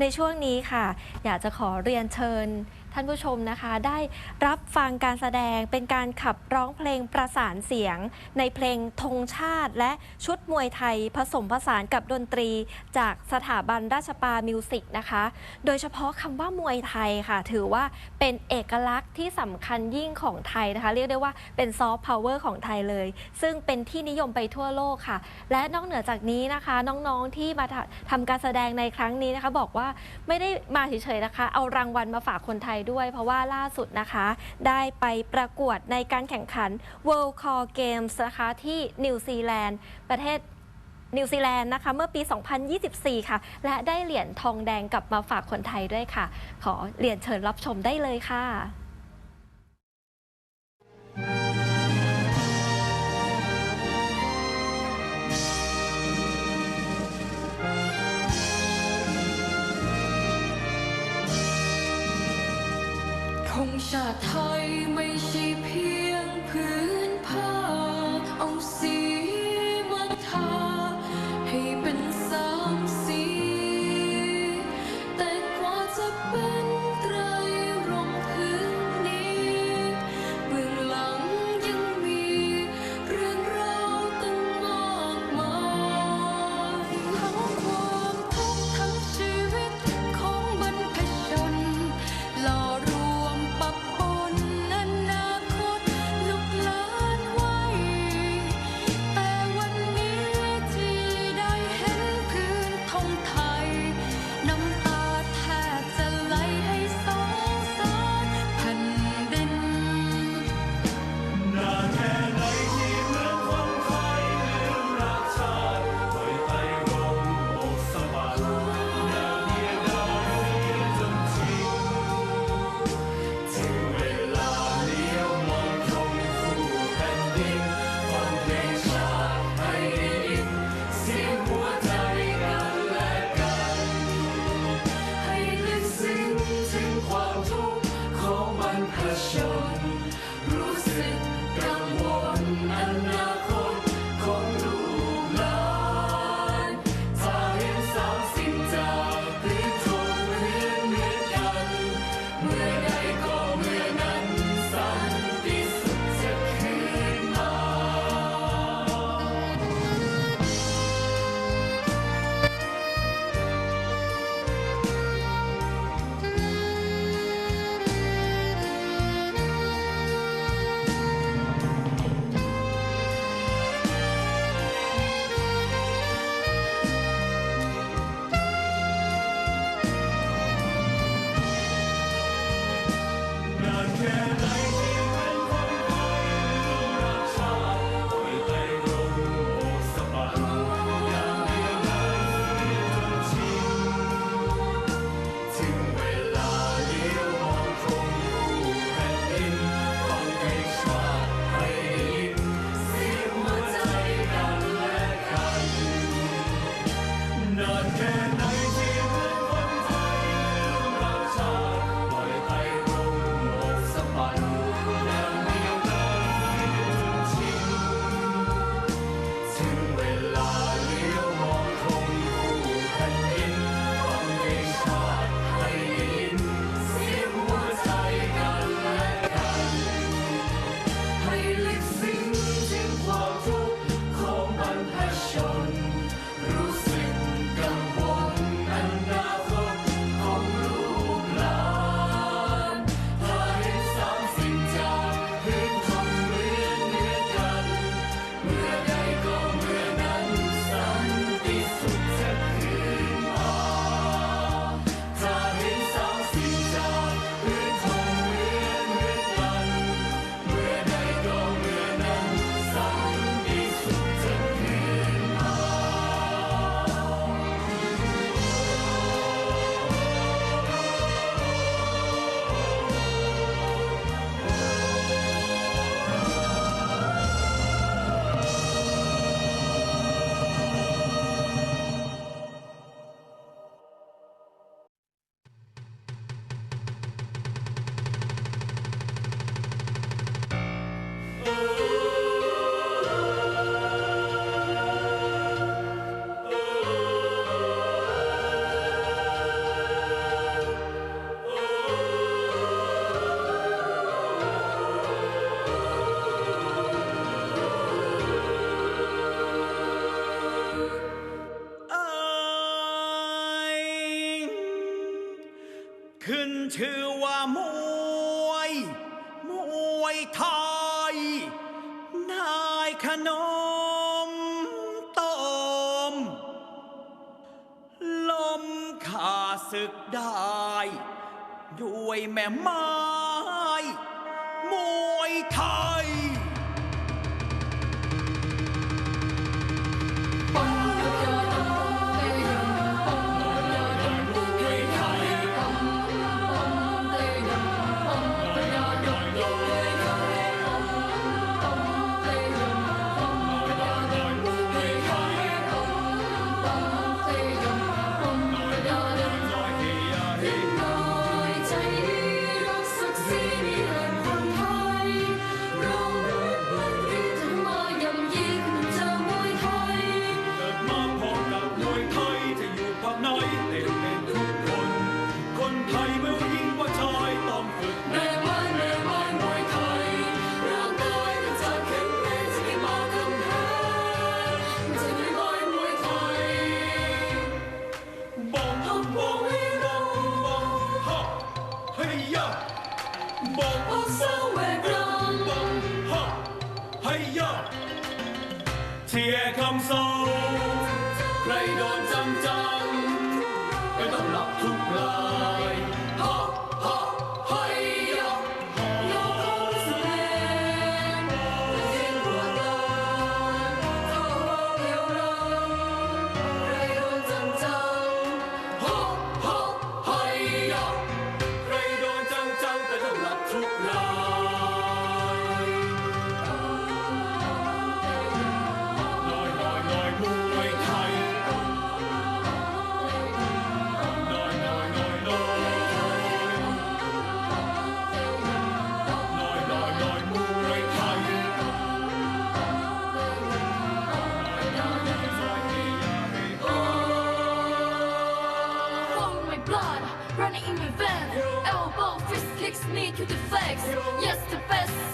ในช่วงนี้ค่ะ อยากจะขอเรียนเชิญ ท่านผู้ชมนะคะได้รับฟังการแสดงเป็นการขับร้องเพลงประสานเสียง ในเพลงธงชาติ และชุดมวยไทยผสมผสานกับดนตรี จากสถาบันราชปามิวสิกนะคะ โดยเฉพาะคำว่ามวยไทยค่ะ ถือว่าเป็นเอกลักษณ์ที่สำคัญยิ่งของไทยนะคะ เรียกได้ว่าเป็นซอฟต์พาวเวอร์ของไทยเลย ซึ่งเป็นที่นิยมไปทั่วโลกค่ะ และนอกเหนือจากนี้นะคะ น้องๆที่มาทำการแสดงในครั้งนี้นะคะ บอกว่าไม่ได้มาเฉยๆนะคะ เอารางวัลมาฝากคนไทยด้วย เพราะว่าล่าสุดนะคะ ได้ไปประกวดในการแข่งขัน World Core Games นะคะที่นิวซีแลนด์ประเทศนิวซีแลนด์นะคะ เมื่อปี 2024 ค่ะ และได้เหรียญทองแดงกลับมาฝากคนไทยด้วยค่ะ ขอเรียนเชิญรับชมได้เลยค่ะ ติไทยไม่ใช่เพียงพื้น ขึ้นชื่อว่ามวย มวยไทย นายขนมตม ลมขาศึกได้ ด้วยแม่ไม้ มวยไทย make you the best. Yes, the best.